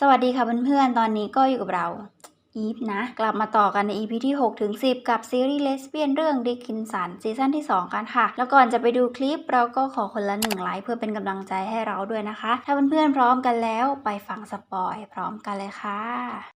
สวัสดีค่ะเพื่อนๆ ตอนนี้ก็อยู่กับเรา อีฟนะ กลับมาต่อกันใน EP ที่6ถึง10 กับซีรีส์เลสเบี้ยนเรื่องดิกินสันซีซั่นที่ 2 กันค่ะ แล้วก่อนจะไปดูคลิปเราก็ขอคนละหนึ่งไลค์เพื่อเป็นกำลังใจให้เราด้วยนะคะ ถ้าเพื่อนๆพร้อมกันแล้วไปฟังสปอยพร้อมกันเลยค่ะ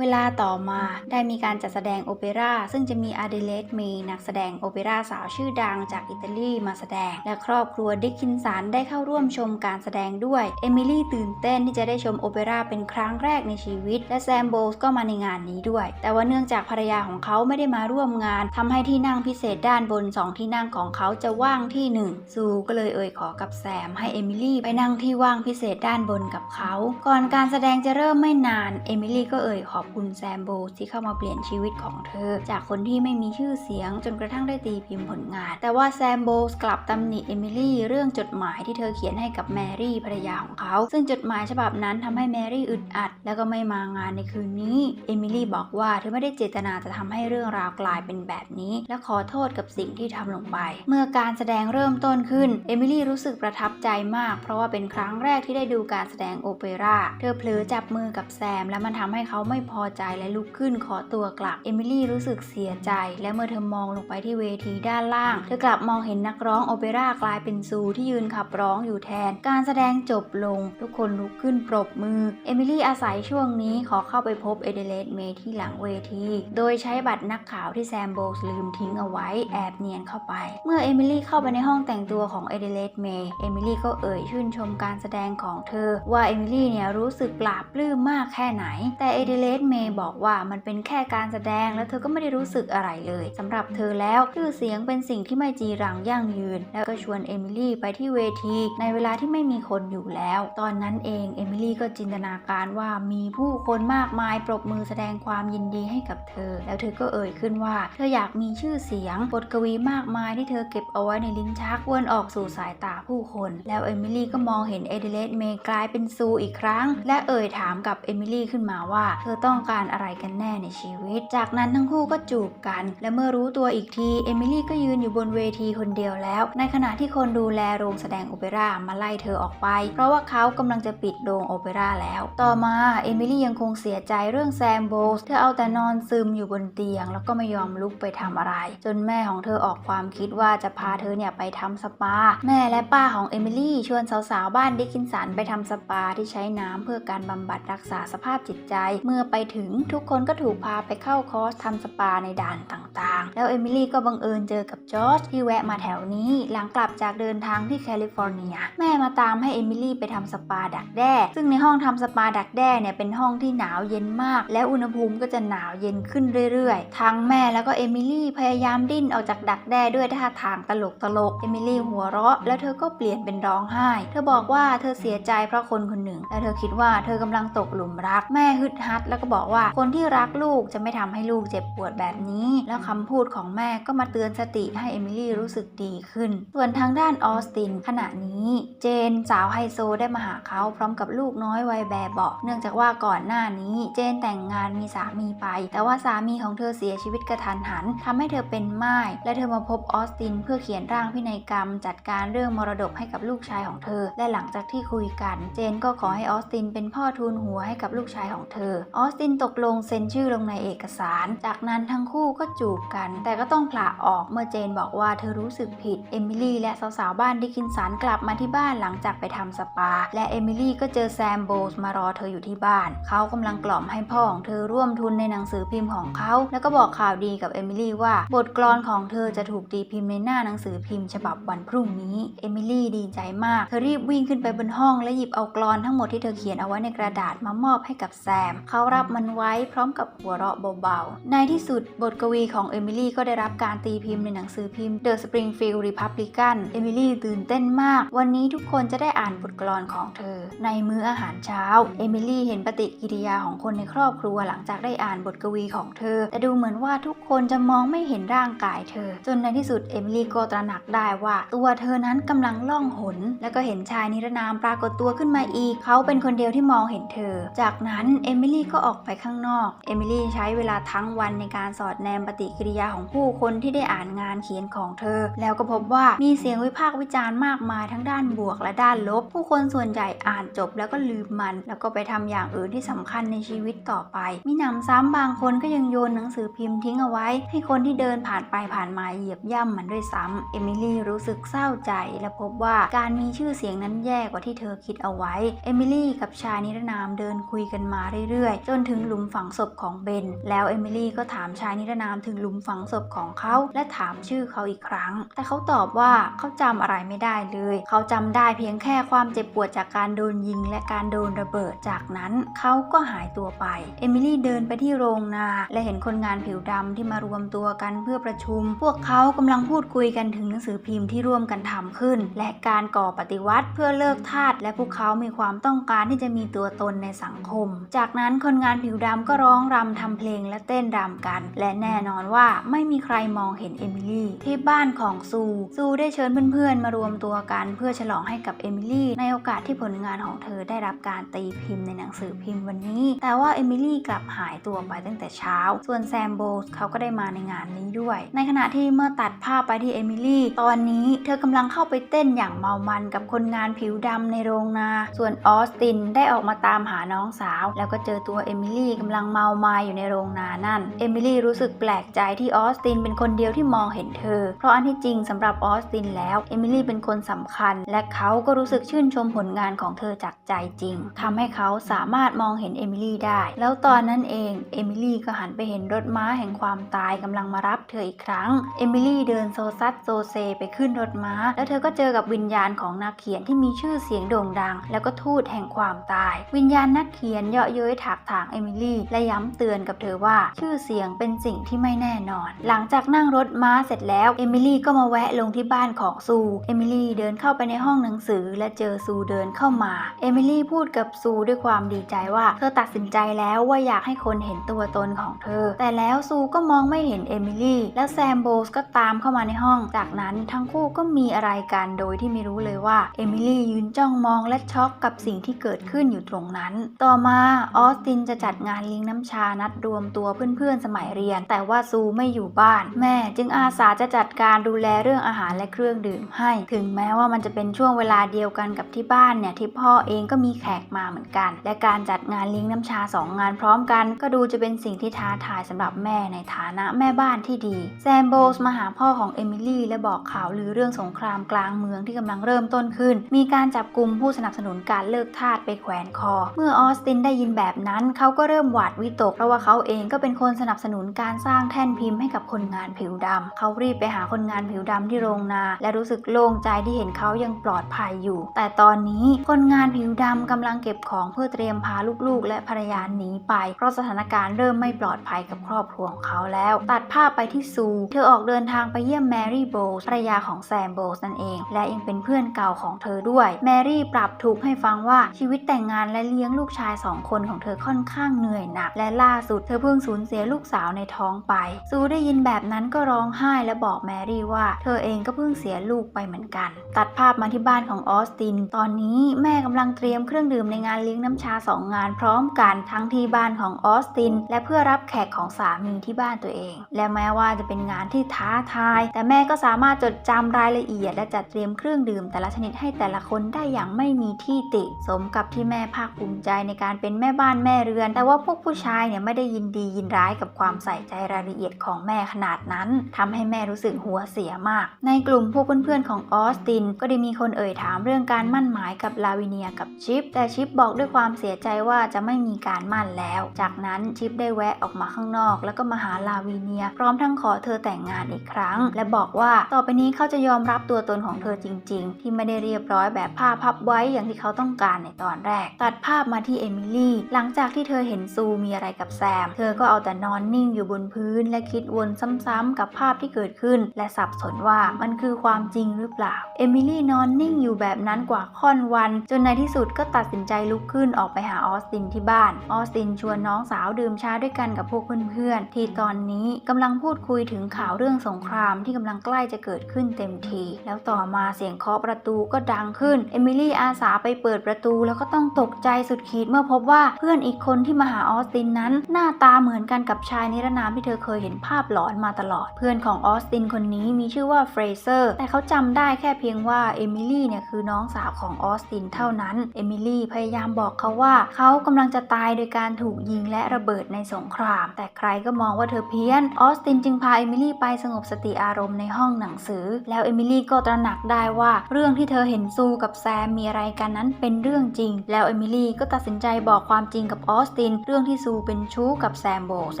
เวลาต่อมาได้มีการจัดแสดงโอเปร่าซึ่งจะมีอาเดเลดมีนักแสดงโอเปร่าสาวชื่อดังจากอิตาลีมาแสดง และครอบครัวดิคินสันได้เข้าร่วมชมการแสดงด้วย เอมิลี่ตื่นเต้นที่จะได้ชมโอเปร่าเป็นครั้งแรกในชีวิต และแซมโบสก็มาในงานนี้ด้วย แต่ว่าเนื่องจากภรรยาของเขาไม่ได้มาร่วมงานทำให้ที่นั่งพิเศษด้านบนสองที่นั่งของเขาจะว่างที่หนึ่งซูก็เลยเอ่ยขอกับแซมให้เอมิลี่ไปนั่งที่ว่างพิเศษด้านบนกับเขา ก่อนการแสดงจะเริ่มไม่นานเอมิลี่ก็เอ่ยขอบคุณแซมโบส์ที่เข้ามาเปลี่ยนชีวิตของเธอ จากคนที่ไม่มีชื่อเสียงจนกระทั่งได้ตีพิมพ์ผลงาน แต่ว่าแซมโบส์กลับตำหนิเอมิลี่เรื่องจดหมายที่เธอเขียนให้กับแมรี่ภรรยาของเขา ซึ่งจดหมายฉบับนั้นทำให้แมรี่อึดอัด แล้วก็ไม่มางานในคืนนี้ เอมิลี่บอกว่าเธอไม่ได้เจตนาจะทำให้เรื่องราวกลายเป็นแบบนี้ และขอโทษกับสิ่งที่ทำลงไป เมื่อการแสดงเริ่มต้นขึ้น เอมิลี่รู้สึกประทับใจมาก เพราะว่าเป็นครั้งแรกที่ได้ดูการแสดงโอเปร่า เธอเผลอจับมือกับแซม และมันทำให้เขาไม่พพอใจและลุกขึ้นขอตัวกลับ เอมิลี่รู้สึกเสียใจ และเมื่อเธอมองลงไปที่เวทีด้านล่าง เธอกลับมองเห็นนักร้องโอเปร่ากลายเป็นซูที่ยืนขับร้องอยู่แทน การแสดงจบลง ทุกคนลุกขึ้นปรบมือ เอมิลี่อาศัยช่วงนี้ขอเข้าไปพบเอเดเลดเมที่หลังเวที โดยใช้บัตรนักข่าวที่แซมโบส์ลืมทิ้งเอาไว้แอบเนียนเข้าไป เมื่อเอมิลี่เข้าไปในห้องแต่งตัวของเอเดเลดเมเอมิลี่ก็เอ่ยชื่นชมการแสดงของเธอ ว่าเอมิลี่เนี่ยรู้สึกปลาบปลื้มมากแค่ไหน แต่เอเดเลดเมย์บอกว่ามันเป็นแค่การแสดงแล้วเธอก็ไม่ได้รู้สึกอะไรเลยสำหรับเธอแล้วชื่อเสียงเป็นสิ่งที่ไม่จีรังยั่งยืน แล้วก็ชวนเอมิลี่ไปที่เวที ในเวลาที่ไม่มีคนอยู่แล้ว ตอนนั้นเองเอมิลี่ก็จินตนาการว่ามีผู้คนมากมายปรบมือแสดงความยินดีให้กับเธอ แล้วเธอก็เอ่ยขึ้นว่า เธออยากมีชื่อเสียงบทกวีมากมายที่เธอเก็บเอาไว้ในลิ้นชักวนออกสู่สายตาผู้คน แล้วเอมิลี่ก็มองเห็นเอเดเลดเมย์กลายเป็นซูอีกครั้ง และเอ่ยถามกับเอมิลี่ขึ้นมาว่า เธอต้อง้องการอะไรกันแน่ในชีวิต จากนั้นทั้งคู่ก็จูบกัน และเมื่อรู้ตัวอีกที เอมิลี่ก็ยืนอยู่บนเวทีคนเดียวแล้ว ในขณะที่คนดูแลโรงแสดงโอเปร่ามาไล่เธอออกไป เพราะว่าเขากำลังจะปิดโรงโอเปร่าแล้ว ต่อมาเอมิลี่ยังคงเสียใจเรื่องแซมโบส์เธอเอาแต่นอนซึมอยู่บนเตียง แล้วก็ไม่ยอมลุกไปทำอะไร จนแม่ของเธอออกความคิดว่าจะพาเธอเนี่ยไปทำสปา แม่และป้าของเอมิลี่ชวนสาวๆบ้านดิกกินสันไปทำสปาที่ใช้น้ำเพื่อการบำบัดรักษาสภาพจิตใจ เมื่อไปถึงทุกคนก็ถูกพาไปเข้าคอร์สทำสปาในด่านต่างๆ แล้วเอมิลี่ก็บังเอิญเจอกับจอร์จที่แวะมาแถวนี้ หลังกลับจากเดินทางที่แคลิฟอร์เนีย แม่มาตามให้เอมิลี่ไปทำสปาดักแด้ ซึ่งในห้องทำสปาดักแด้เนี่ยเป็นห้องที่หนาวเย็นมาก และอุณหภูมิก็จะหนาวเย็นขึ้นเรื่อยๆ ทั้งแม่แล้วก็เอมิลี่พยายามดิ้นออกจากดักแด้ด้วยท่าทางตลกตลกๆเอมิลี่หัวเราะ แล้วเธอก็เปลี่ยนเป็นร้องไห้ เธอบอกว่าเธอเสียใจเพราะคนคนหนึ่ง และเธอคิดว่าเธอกำลังตกหลุมรัก แม่ฮึดฮัดแล้วก็บอกว่าคนที่รักลูกจะไม่ทำให้ลูกเจ็บปวดแบบนี้ แล้วคำพูดของแม่ก็มาเตือนสติให้เอมิลี่รู้สึกดีขึ้น ส่วนทางด้านออสตินขณะนี้เจนสาวไฮโซได้มาหาเขาพร้อมกับลูกน้อยวัยแบบเบาเนื่องจากว่าก่อนหน้านี้เจนแต่งงานมีสามีไป แต่ว่าสามีของเธอเสียชีวิตกระทันหันทำให้เธอเป็นม่ายและเธอมาพบออสตินเพื่อเขียนร่างพินัยกรรม จัดการเรื่องมรดกให้กับลูกชายของเธอ และหลังจากที่คุยกัน เจนก็ขอให้ออสตินเป็นพ่อทูลหัวให้กับลูกชายของเธอออสติินตกลงเซ็นชื่อลงในเอกสาร จากนั้นทั้งคู่ก็จูบกัน แต่ก็ต้องผละออกเมื่อเจนบอกว่าเธอรู้สึกผิด เอมิลี่และสาวๆบ้านดิกินสันกลับมาที่บ้านหลังจากไปทำสปา และเอมิลี่ก็เจอแซมโบส์มารอเธออยู่ที่บ้าน เขากำลังกล่อมให้พ่อของเธอร่วมทุนในหนังสือพิมพ์ของเขา แล้วก็บอกข่าวดีกับเอมิลี่ว่าบทกลอนของเธอจะถูกตีพิมพ์ในหน้าหนังสือพิมพ์ฉบับวันพรุ่งนี้ เอมิลี่ดีใจมาก เธอรีบวิ่งขึ้นไปบนห้อง และหยิบเอากลอนทั้งหมดที่เธอเขียนเอาไว้ในกระดาษมามอบให้กับแซม เขารับมันไว้พร้อมกับหัวเราะเบาๆ ในที่สุดบทกวีของเอมิลี่ก็ได้รับการตีพิมพ์ในหนังสือพิมพ์ The Springfield Republican เอมิลี่ตื่นเต้นมาก วันนี้ทุกคนจะได้อ่านบทกลอนของเธอ ในมื้ออาหารเช้า เอมิลี่เห็นปฏิกิริยาของคนในครอบครัวหลังจากได้อ่านบทกวีของเธอ แต่ดูเหมือนว่าทุกคนจะมองไม่เห็นร่างกายเธอ จนในที่สุดเอมิลี่ก็ตระหนักได้ว่า ตัวเธอนั้นกำลังล่องหน แล้วก็เห็นชายนิรนามปรากฏตัวขึ้นมาอีก เขาเป็นคนเดียวที่มองเห็นเธอ จากนั้นเอมิลี่ก็ออกออกไปข้างนอก เอมิลี่ใช้เวลาทั้งวันในการสอดแนมปฏิกิริยาของผู้คนที่ได้อ่านงานเขียนของเธอ แล้วก็พบว่ามีเสียงวิพากษ์วิจารณ์มากมายทั้งด้านบวกและด้านลบ ผู้คนส่วนใหญ่อ่านจบแล้วก็ลืมมัน แล้วก็ไปทำอย่างอื่นที่สำคัญในชีวิตต่อไป มีหนำซ้ำบางคนก็ยังโยนหนังสือพิมพ์ทิ้งเอาไว้ ให้คนที่เดินผ่านไปผ่านมาเหยียบย่ำมันด้วยซ้ำเอมิลี่รู้สึกเศร้าใจ และพบว่าการมีชื่อเสียงนั้นแย่กว่าที่เธอคิดเอาไว้ เอมิลี่กับชายนิรนามเดินคุยกันมาเรื่อยๆ จนถึงหลุมฝังศพของเบน แล้วเอมิลี่ก็ถามชายนิรนามถึงหลุมฝังศพของเขาและถามชื่อเขาอีกครั้ง แต่เขาตอบว่าเขาจำอะไรไม่ได้เลย เขาจำได้เพียงแค่ความเจ็บปวดจากการโดนยิงและการโดนระเบิด จากนั้นเขาก็หายตัวไป เอมิลี่เดินไปที่โรงนา และเห็นคนงานผิวดำที่มารวมตัวกันเพื่อประชุม พวกเขากำลังพูดคุยกันถึงหนังสือพิมพ์ที่ร่วมกันทำขึ้น และการก่อปฏิวัติเพื่อเลิกทาสและพวกเขามีความต้องการที่จะมีตัวตนในสังคม จากนั้นคนงานผิวดำก็ร้องรำทำเพลงและเต้นรำกัน และแน่นอนว่าไม่มีใครมองเห็นเอมิลี่ที่บ้านของซู ซูได้เชิญเพื่อนๆ มารวมตัวกันเพื่อฉลองให้กับเอมิลี่ในโอกาสที่ผลงานของเธอได้รับการตีพิมพ์ในหนังสือพิมพ์วันนี้ แต่ว่าเอมิลี่กลับหายตัวไปตั้งแต่เช้า ส่วนแซมโบสเขาก็ได้มาในงานนี้ด้วย ในขณะที่เมื่อตัดภาพไปที่เอมิลี่ตอนนี้เธอกำลังเข้าไปเต้นอย่างเมามันกับคนงานผิวดำในโรงนา ส่วนออสตินได้ออกมาตามหาน้องสาว แล้วก็เจอตัวเอมิมิลี่กำลังเมามายอยู่ในโรงนานั่น เอมิลี่รู้สึกแปลกใจที่ออสตินเป็นคนเดียวที่มองเห็นเธอ เพราะอันที่จริงสำหรับออสตินแล้ว เอมิลี่เป็นคนสำคัญ และเขาก็รู้สึกชื่นชมผลงานของเธอจากใจจริงทำให้เขาสามารถมองเห็นเอมิลี่ได้ แล้วตอนนั้นเองเอมิลี่ก็หันไปเห็นรถม้าแห่งความตายกำลังมารับเธออีกครั้ง เอมิลี่เดินโซซัดโซเซไปขึ้นรถม้า แล้วเธอก็เจอกับวิญญาณของนักเขียนที่มีชื่อเสียงโด่งดัง แล้วก็ทูตแห่งความตาย วิญญาณนักเขียนเยาะเย้ยถากถางเอมิลี่และย้ำเตือนกับเธอว่าชื่อเสียงเป็นสิ่งที่ไม่แน่นอน หลังจากนั่งรถม้าเสร็จแล้วเอมิลี่ก็มาแวะลงที่บ้านของซูเอมิลี่เดินเข้าไปในห้องหนังสือ และเจอซูเดินเข้ามาเอมิลี่พูดกับซูด้วยความดีใจว่าเธอตัดสินใจแล้วว่าอยากให้คนเห็นตัวตนของเธอ แต่แล้วซูก็มองไม่เห็นเอมิลี่และแซมโบสก็ตามเข้ามาในห้อง จากนั้นทั้งคู่ก็มีอะไรกันโดยที่ไม่รู้เลยว่าเอมิลี่ยืนจ้องมองและช็อกกับสิ่งที่เกิดขึ้นอยู่ตรงนั้น ต่อมาออสตินจะจัดงานเลี้ยงน้ำชานัดรวมตัวเพื่อนๆสมัยเรียน แต่ว่าซูไม่อยู่บ้าน แม่จึงอาสาจะจัดการดูแลเรื่องอาหารและเครื่องดื่มให้ ถึงแม้ว่ามันจะเป็นช่วงเวลาเดียวกันกับที่บ้านเนี่ยที่พ่อเองก็มีแขกมาเหมือนกัน และการจัดงานเลี้ยงน้ำชาสองงานพร้อมกัน ก็ดูจะเป็นสิ่งที่ท้าทายสำหรับแม่ในฐานะแม่บ้านที่ดีแซมโบสมาหาพ่อของเอมิลี่และบอกข่าวลือเรื่องสงครามกลางเมืองที่กำลังเริ่มต้นขึ้น มีการจับกลุ่มผู้สนับสนุนการเลิกทาสไปแขวนคอ เมื่อออสตินได้ยินแบบนั้นเขาก็เริ่มหวาดวิตกเพราะว่าเขาเองก็เป็นคนสนับสนุนการสร้างแท่นพิมพ์ให้กับคนงานผิวดำเขารีบไปหาคนงานผิวดำที่โรงนา และรู้สึกโล่งใจที่เห็นเขายังปลอดภัยอยู่ แต่ตอนนี้คนงานผิวดำกำลังเก็บของเพื่อเตรียมพาลูกๆ และภรรยาหนีไป เพราะสถานการณ์เริ่มไม่ปลอดภัยกับครอบครัวของเขาแล้ว ตัดภาพไปที่ซู เธอออกเดินทางไปเยี่ยมแมรี่โบสภรรยาของแซมโบสนั่นเอง และยังเป็นเพื่อนเก่าของเธอด้วย แมรี่ปรับทุกให้ฟังว่าชีวิตแต่งงานและเลี้ยงลูกชายสองคนของเธอค่อนข้างเหนื่อยหนัก และล่าสุดเธอเพิ่งสูญเสียลูกสาวในท้องไป ซูได้ยินแบบนั้นก็ร้องไห้และบอกแมรี่ว่า เธอเองก็เพิ่งเสียลูกไปเหมือนกัน ตัดภาพมาที่บ้านของออสติน ตอนนี้แม่กำลังเตรียมเครื่องดื่มในงานเลี้ยงน้ำชาสองงานพร้อมกันทั้งที่บ้านของออสติน และเพื่อรับแขกของสามีที่บ้านตัวเอง และแม้ว่าจะเป็นงานที่ท้าทาย แต่แม่ก็สามารถจดจำรายละเอียด และจัดเตรียมเครื่องดื่มแต่ละชนิดให้แต่ละคนได้อย่างไม่มีที่ติ สมกับที่แม่ภาคภูมิใจในการเป็นแม่บ้านแม่เรือน แต่ว่าพวกผู้ชายเนี่ยไม่ได้ยินดียินร้ายกับความใส่ใจรายละเอียดของแม่ขนาดนั้นทำให้แม่รู้สึกหัวเสียมาก ในกลุ่มพวกเพื่อนๆของออสติน ก็ได้มีคนเอ่ยถามเรื่องการมั่นหมายกับลาวิเนียกับชิป แต่ชิปบอกด้วยความเสียใจว่าจะไม่มีการมั่นแล้ว จากนั้นชิปได้แวะออกมาข้างนอก แล้วก็มาหาลาวิเนีย พร้อมทั้งขอเธอแต่งงานอีกครั้ง และบอกว่าต่อไปนี้เขาจะยอมรับตัวตนของเธอจริง ๆ ที่ไม่ได้เรียบร้อยแบบผ้าพับไว้อย่างที่เขาต้องการในตอนแรก ตัดภาพมาที่เอมิลี่หลังจากที่เธธอเห็นซูมีอะไรกับแซม เธอก็เอาแต่นอนนิ่งอยู่บนพื้น และคิดวนซ้ำๆกับภาพที่เกิดขึ้น และสับสนว่ามันคือความจริงหรือเปล่า เอมิลี่นอนนิ่งอยู่แบบนั้นกว่าค่อนวัน จนในที่สุดก็ตัดสินใจลุกขึ้นออกไปหาออสตินที่บ้าน ออสตินชวนน้องสาวดื่มชาด้วยกันกับพวกเพื่อนๆ ที่ตอนนี้กำลังพูดคุยถึงข่าวเรื่องสงครามที่กำลังใกล้จะเกิดขึ้นเต็มที แล้วต่อมาเสียงเคาะประตูก็ดังขึ้น เอมิลี่อาสาไปเปิดประตูแล้วก็ต้องตกใจสุดขีดเมื่อพบว่าเพื่อนอีกคนที่มาหาออสตินนั้น หน้าตาเหมือนกันกับชายนิรนามที่เธอเคยเห็นภาพหลอนมาตลอด เพื่อนของออสตินคนนี้มีชื่อว่าเฟรเซอร์ แต่เขาจำได้แค่เพียงว่าเอมิลี่เนี่ยคือน้องสาวของออสตินเท่านั้น เอมิลี่พยายามบอกเขาว่าเขากำลังจะตายโดยการถูกยิงและระเบิดในสงคราม แต่ใครก็มองว่าเธอเพี้ยน ออสตินจึงพาเอมิลี่ไปสงบสติอารมณ์ในห้องหนังสือ แล้วเอมิลี่ก็ตระหนักได้ว่าเรื่องที่เธอเห็นซูกับแซมมีอะไรกันนั้นเป็นเรื่องจริง แล้วเอมิลี่ก็ตัดสินใจบอกความจริงกับออสตินเรื่องที่ซูเป็นชู้กับแซมโบแ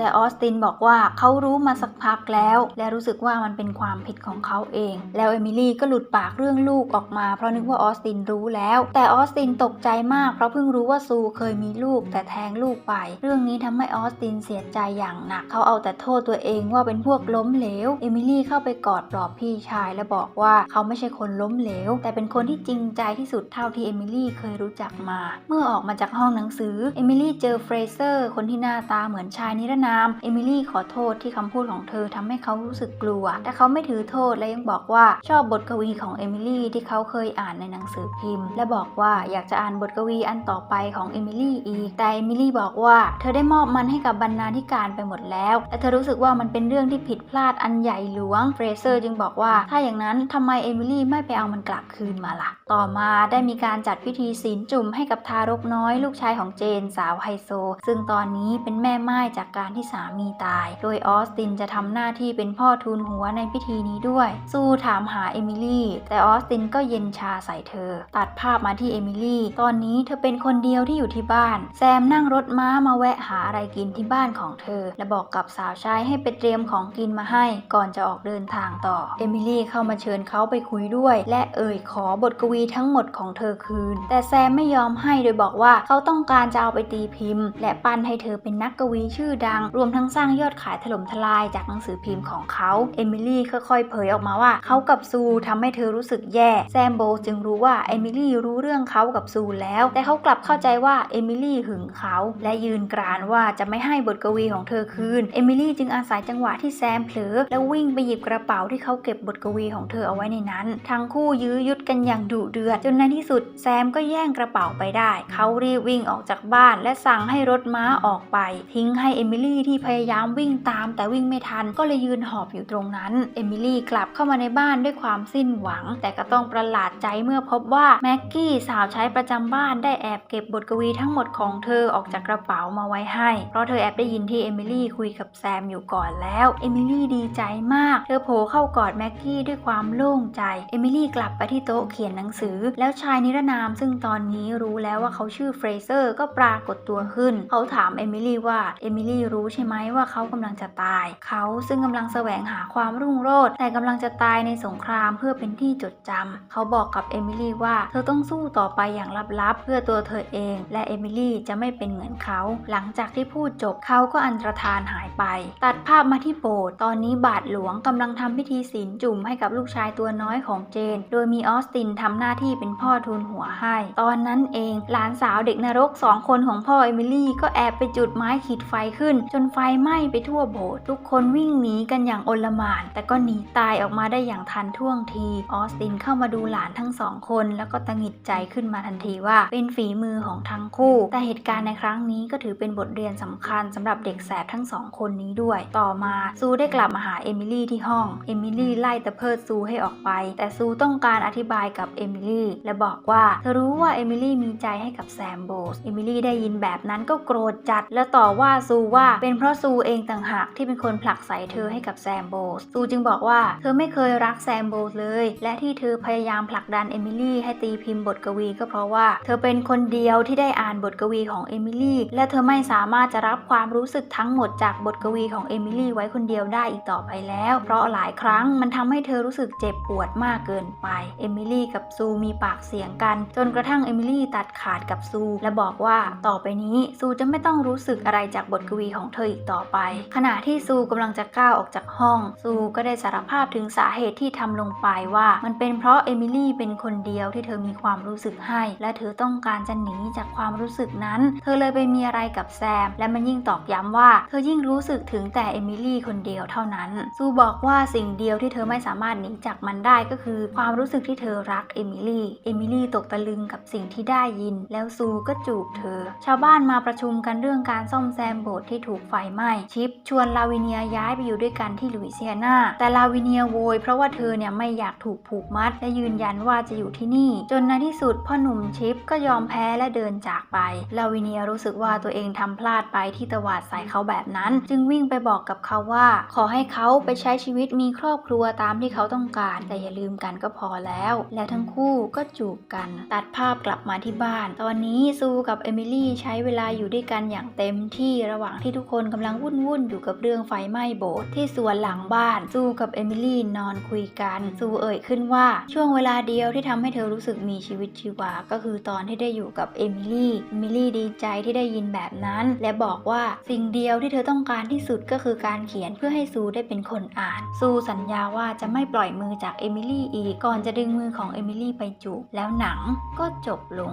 ต่ออสตินบอกว่าเขารู้มาสักพักแล้ว และรู้สึกว่ามันเป็นความผิดของเขาเอง แล้วเอมิลี่ก็หลุดปากเรื่องลูกออกมา เพราะนึกว่าออสตินรู้แล้ว แต่ออสตินตกใจมากเพราะเพิ่งรู้ว่าซูเคยมีลูกแต่แท้งลูกไป เรื่องนี้ทำให้ออสตินเสียใจอย่างหนัก เขาเอาแต่โทษตัวเองว่าเป็นพวกล้มเหลว เอมิลี่เข้าไปกอดปลอบพี่ชายและบอกว่าเขาไม่ใช่คนล้มเหลว แต่เป็นคนที่จริงใจที่สุดเท่าที่เอมิลี่เคยรู้จักมา เมื่อออกมาจากห้องหนังสือ เอมิลี่เจอเฟรเซอร์ คนที่หน้าตาเหมือนชายนิรนาม เอมิลี่ขอโทษที่คำพูดของเธอทำให้เขารู้สึกกลัว แต่เขาไม่ถือโทษและยังบอกว่าชอบบทกวีของเอมิลี่ที่เขาเคยอ่านในหนังสือพิมพ์ และบอกว่าอยากจะอ่านบทกวีอันต่อไปของเอมิลี่อีก แต่เอมิลี่บอกว่าเธอได้มอบมันให้กับบรรณาธิการไปหมดแล้วและเธอรู้สึกว่ามันเป็นเรื่องที่ผิดพลาดอันใหญ่หลวงเฟรเซอร์จึงบอกว่าถ้าอย่างนั้นทำไมเอมิลี่ไม่ไปเอามันกลับคืนมาล่ะ ต่อมาได้มีการจัดพิธีศีลจุ่มให้กับทารกน้อยลูกชายของเจนสาวไฮโซซึ่งตอนนี้เป็นแม่ไม้จากการที่สามีตาย โดยออสตินจะทำหน้าที่เป็นพ่อทูลหัวในพิธีนี้ด้วยซูถามหาเอมิลี่ แต่ออสตินก็เย็นชาใส่เธอ ตัดภาพมาที่เอมิลี่ ตอนนี้เธอเป็นคนเดียวที่อยู่ที่บ้าน แซมนั่งรถม้ามาแวะหาอะไรกินที่บ้านของเธอ และบอกกับสาวใช้ให้ไปเตรียมของกินมาให้ ก่อนจะออกเดินทางต่อ เอมิลี่เข้ามาเชิญเขาไปคุยด้วย และเอ่ยขอบทกวีทั้งหมดของเธอคืน แต่แซมไม่ยอมให้โดยบอกว่าเขาต้องการจะเอาไปตีพิมพ์และปั้นให้เธอเป็นนักกวีชื่อดัง รวมทั้งสร้างยอดขายถล่มทลายจากหนังสือพิมพ์ของเขาเอมิลี่ค่อยๆเผยออกมาว่าเขากับซูทำให้เธอรู้สึกแย่แซมโบจึงรู้ว่าเอมิลี่รู้เรื่องเขากับซูแล้ว แต่เขากลับเข้าใจว่าเอมิลี่หึงเขา และยืนกรานว่าจะไม่ให้บทกวีของเธอคืนเอมิลี่จึงอาศัยจังหวะที่แซมเผลอแล้ววิ่งไปหยิบกระเป๋าที่เขาเก็บบทกวีของเธอเอาไว้ในนั้น ทั้งคู่ยื้อยุดกันอย่างดุเดือดจนในที่สุดแซมก็แย่งกระเป๋าไปได้ เขารีบวิ่งออกจากบ้านและสั่งใให้รถม้าออกไป ทิ้งให้เอมิลี่ที่พยายามวิ่งตามแต่วิ่งไม่ทันก็เลยยืนหอบอยู่ตรงนั้นเอมิลี่กลับเข้ามาในบ้านด้วยความสิ้นหวัง แต่ก็ต้องประหลาดใจเมื่อพบว่าแม็กกี้สาวใช้ประจำบ้านได้แอบเก็บบทกวีทั้งหมดของเธอออกจากกระเป๋ามาไว้ให้ เพราะเธอแอบได้ยินที่เอมิลี่คุยกับแซมอยู่ก่อนแล้วเอมิลี่ดีใจมาก เธอโผล่เข้ากอดแม็กกี้ด้วยความโล่งใจเอมิลี่กลับไปที่โต๊ะเขียนหนังสือ แล้วชายนิรนามซึ่งตอนนี้รู้แล้วว่าเขาชื่อเฟรเซอร์ก็ปรากฏตัวขึ้นเขาถามเอมิลี่ว่าเอมิลี่รู้ใช่ไหมว่าเขากำลังจะตาย เขาซึ่งกำลังแสวงหาความรุ่งโรจน์แต่กำลังจะตายในสงครามเพื่อเป็นที่จดจำเขาบอกกับเอมิลี่ว่าเธอต้องสู้ต่อไปอย่างลับๆ เพื่อตัวเธอเอง และเอมิลี่จะไม่เป็นเหมือนเขา หลังจากที่พูดจบเขาก็อันตรธานหายไป ตัดภาพมาที่โบสถ์ตอนนี้บาทหลวงกำลังทำพิธีศีลจุ่มให้กับลูกชายตัวน้อยของเจน โดยมีออสตินทำหน้าที่เป็นพ่อทูลหัวให้ ตอนนั้นเองหลานสาวเด็กนรกสองคนของพ่อเอมิลี่ก็แอบไปจุดไม้ขีดไฟขึ้น จนไฟไหม้ไปทั่วโบสถ์ทุกคนวิ่งหนีกันอย่างโอลมาน แต่ก็หนีตายออกมาได้อย่างทันท่วงที ออสตินเข้ามาดูหลานทั้งสองคน แล้วก็ตังหิดใจขึ้นมาทันทีว่า เป็นฝีมือของทั้งคู่ แต่เหตุการณ์ในครั้งนี้ก็ถือเป็นบทเรียนสำคัญสำหรับเด็กแสบทั้งสองคนนี้ด้วย ต่อมาซูได้กลับมาหาเอมิลี่ที่ห้อง เอมิลี่ไล่ตะเพิดซูให้ออกไป แต่ซูต้องการอธิบายกับเอมิลี่และบอกว่าเธอรู้ว่าเอมิลี่มีใจให้กับแซมโบส เอมิลี่ได้ยินแบบนั้นก็โกรธจัด และต่อว่าซูว่าเป็นเพราะซูเองต่างหากที่เป็นคนผลักใส่เธอให้กับแซมโบสซูจึงบอกว่าเธอไม่เคยรักแซมโบสเลย และที่เธอพยายามผลักดันเอมิลี่ให้ตีพิมพ์บทกวีก็เพราะว่า เธอเป็นคนเดียวที่ได้อ่านบทกวีของเอมิลี่และเธอไม่สามารถจะรับความรู้สึกทั้งหมดจากบทกวีของเอมิลี่ไว้คนเดียวได้อีกต่อไปแล้ว เพราะหลายครั้งมันทำให้เธอรู้สึกเจ็บปวดมากเกินไปเอมิลี่กับซูมีปากเสียงกัน จนกระทั่งเอมิลี่ตัดขาดกับซู และบอกว่าต่อไปนี้ซูจะไม่ต้องรู้สึกอะไรจากบทกวีของเธออีกต่อไป ขณะที่ซูกำลังจะก้าวออกจากห้อง ซูก็ได้สารภาพถึงสาเหตุที่ทำลงไปว่า มันเป็นเพราะเอมิลี่เป็นคนเดียวที่เธอมีความรู้สึกให้ และเธอต้องการจะหนีจากความรู้สึกนั้น เธอเลยไปมีอะไรกับแซม และมันยิ่งตอกย้ำว่า เธอยิ่งรู้สึกถึงแต่เอมิลี่คนเดียวเท่านั้น ซูบอกว่าสิ่งเดียวที่เธอไม่สามารถหนีจากมันได้ก็คือ ความรู้สึกที่เธอรักเอมิลี่ เอมิลี่ตกตะลึงกับสิ่งที่ได้ยิน แล้วซูก็จูบเธอ ชาวบ้านมามาประชุมกันเรื่องการซ่อมแซมโบสถ์ที่ถูกไฟไหม้ชิป ชวนลาวิเนียย้ายไปอยู่ด้วยกันที่ลุยเซียนาแต่ลาวิเนียโวย เพราะว่าเธอเนี่ยไม่อยากถูกผูกมัดและยืนยันว่าจะอยู่ที่นี่ จนในที่สุดพ่อหนุ่มชิปก็ยอมแพ้และเดินจากไปลาวิเนียรู้สึกว่าตัวเองทำพลาดไปที่ตวาดใส่เขาแบบนั้น จึงวิ่งไปบอกกับเขาว่า ขอให้เขาไปใช้ชีวิตมีครอบครัวตามที่เขาต้องการ แต่อย่าลืมกันก็พอแล้ว และทั้งคู่ก็จูบกัน ตัดภาพกลับมาที่บ้าน ตอนนี้ซูกับเอมิลี่ใช้เวลาอยู่ด้วยกันอย่างเต็มที่ระหว่างที่ทุกคนกำลังวุ่นวุ่นๆอยู่กับเรื่องไฟไหม้โบสถ์ที่สวนหลังบ้านซูกับเอมิลี่นอนคุยกันซูเอ่ยขึ้นว่าช่วงเวลาเดียวที่ทำให้เธอรู้สึกมีชีวิตชีวา ก็คือตอนที่ได้อยู่กับเอมิลี่เอมิลี่ดีใจที่ได้ยินแบบนั้น และบอกว่าสิ่งเดียวที่เธอต้องการที่สุดก็คือการเขียนเพื่อให้ซูได้เป็นคนอ่าน ซูสัญญาว่าจะไม่ปล่อยมือจากเอมิลี่อีกก่อนจะดึงมือของเอมิลี่ไปจูบแล้วหนังก็จบลง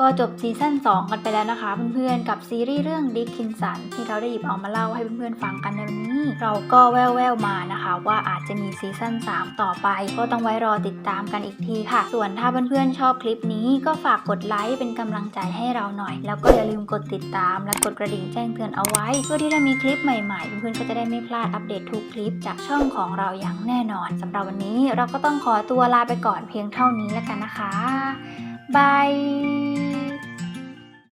ก็จบซีซั่น2 กันไปแล้วนะคะเพื่อนๆ กับซีรีส์เรื่องดิคินสันที่เราได้หยิบเอามาเล่าให้เพื่อนๆ ฟังกันในวันนี้ เราก็แว่วๆ มานะคะ ว่าอาจจะมีซีซั่น3 ต่อไป ก็ต้องไว้รอติดตามกันอีกทีค่ะ ส่วนถ้าเพื่อนๆ ชอบคลิปนี้ก็ฝากกดไลค์เป็นกำลังใจให้เราหน่อย แล้วก็อย่าลืมกดติดตาม และกดกระดิ่งแจ้งเตือนเอาไว้ เพื่อที่ถ้ามีคลิปใหม่ๆ เพื่อนๆ ก็จะได้ไม่พลาดอัปเดตทุกคลิปจากช่องของเราอย่างแน่นอนสำหรับวันนี้เราก็ต้องขอตัวลาไปก่อนเพียงเท่านี้แล้วกันนะคะ บาย